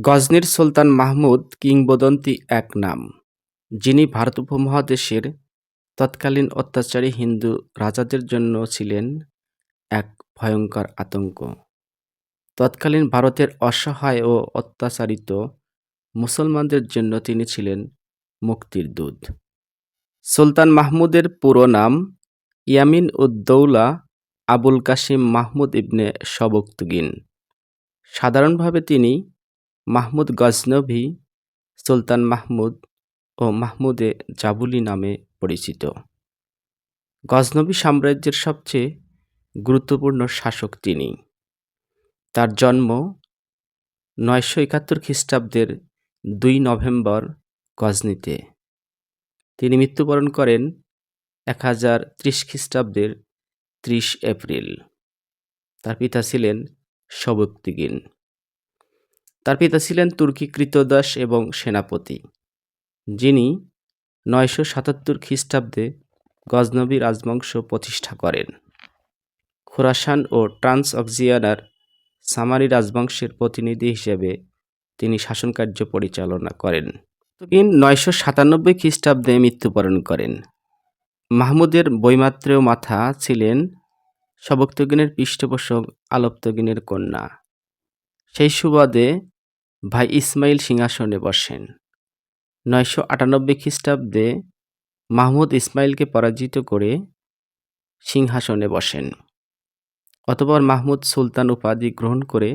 গজনির সুলতান মাহমুদ কিংবদন্তি এক নাম, যিনি ভারত উপমহাদেশের তৎকালীন অত্যাচারী হিন্দু রাজাদের জন্য ছিলেন এক ভয়ঙ্কর আতঙ্ক। তৎকালীন ভারতের অসহায় ও অত্যাচারিত মুসলমানদের জন্য তিনি ছিলেন মুক্তির দূত। সুলতান মাহমুদের পুরো নাম ইয়ামিন উদ-দৌলা আবুল কাসিম মাহমুদ ইবনে সবুকতগিন। সাধারণভাবে তিনি মাহমুদ গজনভি, সুলতান মাহমুদ ও মাহমুদে জাবুলি নামে পরিচিত। গজনবী সাম্রাজ্যের সবচেয়ে গুরুত্বপূর্ণ শাসক তিনি। তার জন্ম নয়শো একাত্তর খ্রিস্টাব্দের দুই নভেম্বর গজনিতে। তিনি মৃত্যুবরণ করেন এক হাজার ত্রিশ খ্রিস্টাব্দের ত্রিশ এপ্রিল। তার পিতা ছিলেন সবুকতিগিন। তার পিতা ছিলেন তুর্কি কৃতদাস এবং সেনাপতি, যিনি নয়শো সাতাত্তর খ্রিস্টাব্দে গজনবী রাজবংশ প্রতিষ্ঠা করেন। খোরাসান ও ট্রান্স অক্সিয়ানার সামারি রাজবংশের প্রতিনিধি হিসেবে তিনি শাসনকার্য পরিচালনা করেন। তিনি নয়শো সাতানব্বই খ্রিস্টাব্দে মৃত্যুবরণ করেন। মাহমুদের বৈমাত্রেয় মাথা ছিলেন সবক্তগিনের পৃষ্ঠপোষক আলপ্তগিনের কন্যা। সেই সুবাদে ভাই ইসমাইল সিংহাসনে বসেন। নয়শো আটানব্বই খ্রিস্টাব্দে মাহমুদ ইসমাইলকে পরাজিত করে সিংহাসনে বসেন। অতপর মাহমুদ সুলতান উপাধি গ্রহণ করে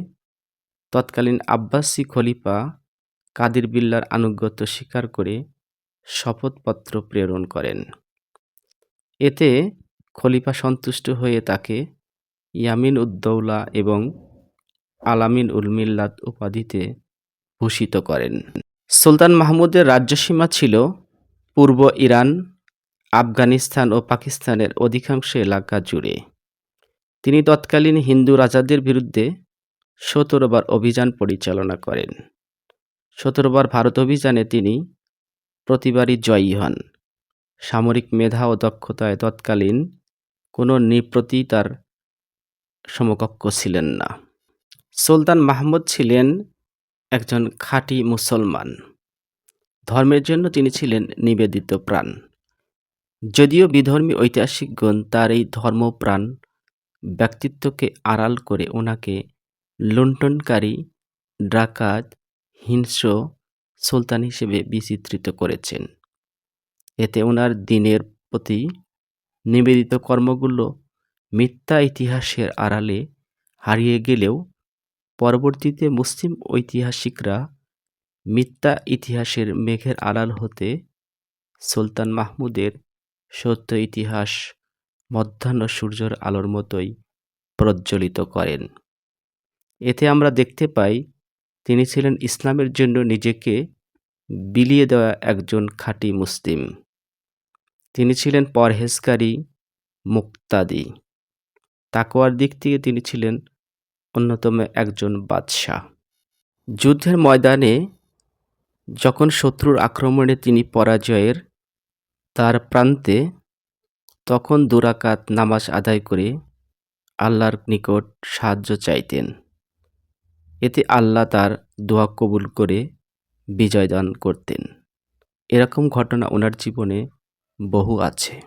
তৎকালীন আব্বাসী খলিফা কাদির বিল্লার আনুগত্য স্বীকার করে শপথপত্র প্রেরণ করেন। এতে খলিফা সন্তুষ্ট হয়ে তাকে ইয়ামিন উদ্দৌলা এবং আলামিন উল মিল্লাত উপাধিতে ভূষিত করেন। সুলতান মাহমুদের রাজ্যসীমা ছিল পূর্ব ইরান, আফগানিস্তান ও পাকিস্তানের অধিকাংশ এলাকা জুড়ে। তিনি তৎকালীন হিন্দু রাজাদের বিরুদ্ধে সতেরোবার অভিযান পরিচালনা করেন। সতেরোবার ভারত অভিযানে তিনি প্রতিবারই জয়ী হন। সামরিক মেধা ও দক্ষতায় তৎকালীন কোনো নৃপতি তার সমকক্ষ ছিলেন না। সুলতান মাহমুদ ছিলেন একজন খাঁটি মুসলমান। ধর্মের জন্য তিনি ছিলেন নিবেদিত প্রাণ। যদিও বিধর্মী ঐতিহাসিকগণ তার এই ধর্মপ্রাণ ব্যক্তিত্বকে আড়াল করে ওনাকে লুণ্ঠনকারী, ডাকাত, হিংস্র সুলতান হিসেবে বিচিত্রিত করেছেন। এতে ওনার দিনের প্রতি নিবেদিত কর্মগুলো মিথ্যা ইতিহাসের আড়ালে হারিয়ে গেলেও পরবর্তীতে মুসলিম ঐতিহাসিকরা মিথ্যা ইতিহাসের মেঘের আড়াল হতে সুলতান মাহমুদের সত্য ইতিহাস মধ্যাহ্ন সূর্যের আলোর মতোই প্রজ্বলিত করেন। এতে আমরা দেখতে পাই তিনি ছিলেন ইসলামের জন্য নিজেকে বিলিয়ে দেওয়া একজন খাঁটি মুসলিম। তিনি ছিলেন পরহেজকারী, মুক্তাদি। তাকওয়ার দিক থেকে তিনি ছিলেন অন্যতম একজন বাদশাহ। যুদ্ধের ময়দানে যখন শত্রুর আক্রমণে তিনি পরাজয়ের তার প্রান্তে, তখন দুরাকাত নামাজ আদায় করে আল্লাহর নিকট সাহায্য চাইতেন। এতে আল্লাহ তার দোয়া কবুল করে বিজয় দান করতেন। এরকম ঘটনা ওনার জীবনে বহু আছে।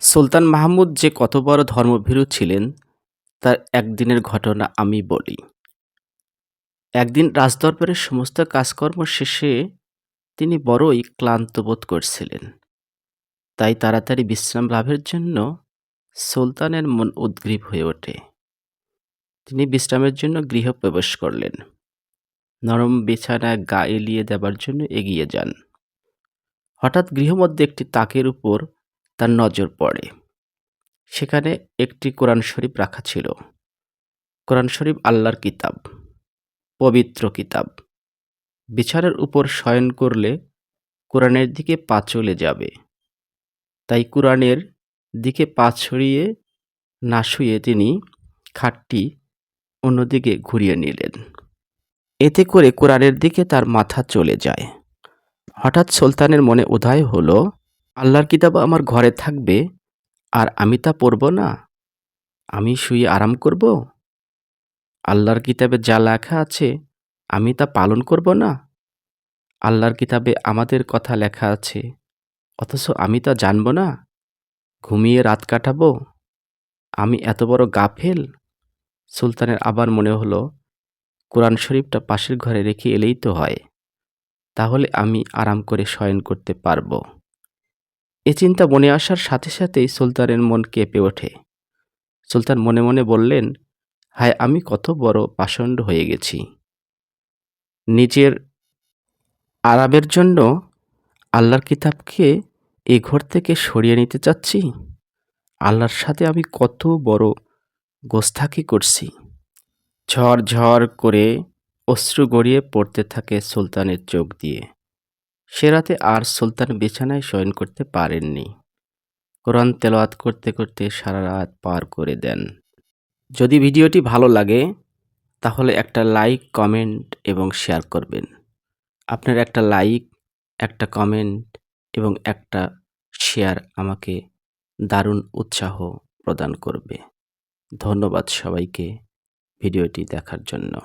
সুলতান মাহমুদ যে কত বড় ধর্মভীরু ছিলেন তার একদিনের ঘটনা আমি বলি। একদিন রাজদরবারের সমস্ত কাজকর্ম শেষে তিনি বড়ই ক্লান্ত বোধ করছিলেন। তাই তাড়াতাড়ি বিশ্রাম লাভের জন্য সুলতানের মন উদ্গ্রীব হয়ে ওঠে। তিনি বিশ্রামের জন্য গৃহ প্রবেশ করলেন। নরম বিছানায় গা এলিয়ে দেবার জন্য এগিয়ে যান। হঠাৎ গৃহমধ্যে একটি তাকের উপর তার নজর পড়ে। সেখানে একটি কোরআন শরীফ রাখা ছিল। কোরআন শরীফ আল্লাহর কিতাব, পবিত্র কিতাব। বিছানার উপর শয়ন করলে কোরআনের দিকে পা চলে যাবে। তাই কোরআনের দিকে পা ছড়িয়ে না শুয়ে তিনি খাটটি অন্যদিকে ঘুরিয়ে নিলেন। এতে করে কোরআনের দিকে তার মাথা চলে যায়। হঠাৎ সুলতানের মনে উদয় হলো, আল্লাহর কিতাব আমার ঘরে থাকবে আর আমি তা পড়ব না? আমি শুয়ে আরাম করব? আল্লাহর কিতাবে যা লেখা আছে, আমি তা পালন করব না? আল্লাহর কিতাবে আমাদের কথা লেখা আছে, অথচ আমি তা জানব না? ঘুমিয়ে রাত কাটাবো? আমি এত বড় গাফেল? সুলতানের আবার মনে হলো, কোরআন শরীফটা পাশের ঘরে রেখে এলেই তো হয়, তাহলে আমি আরাম করে শয়ন করতে পারব। এ চিন্তা মনে আসার সাথে সাথেই সুলতানের মন কেঁপে ওঠে। সুলতান মনে মনে বললেন, হায়, আমি কত বড় পাষণ্ড হয়ে গেছি। নিজের আরামের জন্য আল্লাহর কিতাবকে এ ঘর থেকে সরিয়ে নিতে চাচ্ছি? আল্লাহর সাথে আমি কত বড় গোস্তাকি করছি? ঝড় ঝড় করে অশ্রু গড়িয়ে পড়তে থাকে সুলতানের চোখ দিয়ে। সে রাতে আর সুলতান বিছানায় শয়ন করতে পারেননি। কোরআন তেলাওয়াত করতে করতে সারা রাত পার করে দেন। যদি ভিডিওটি ভালো লাগে, তাহলে একটা লাইক, কমেন্ট এবং শেয়ার করবেন। আপনার একটা লাইক, একটা কমেন্ট এবং একটা শেয়ার আমাকে দারুণ উৎসাহ প্রদান করবে। ধন্যবাদ সবাইকে ভিডিওটি দেখার জন্য।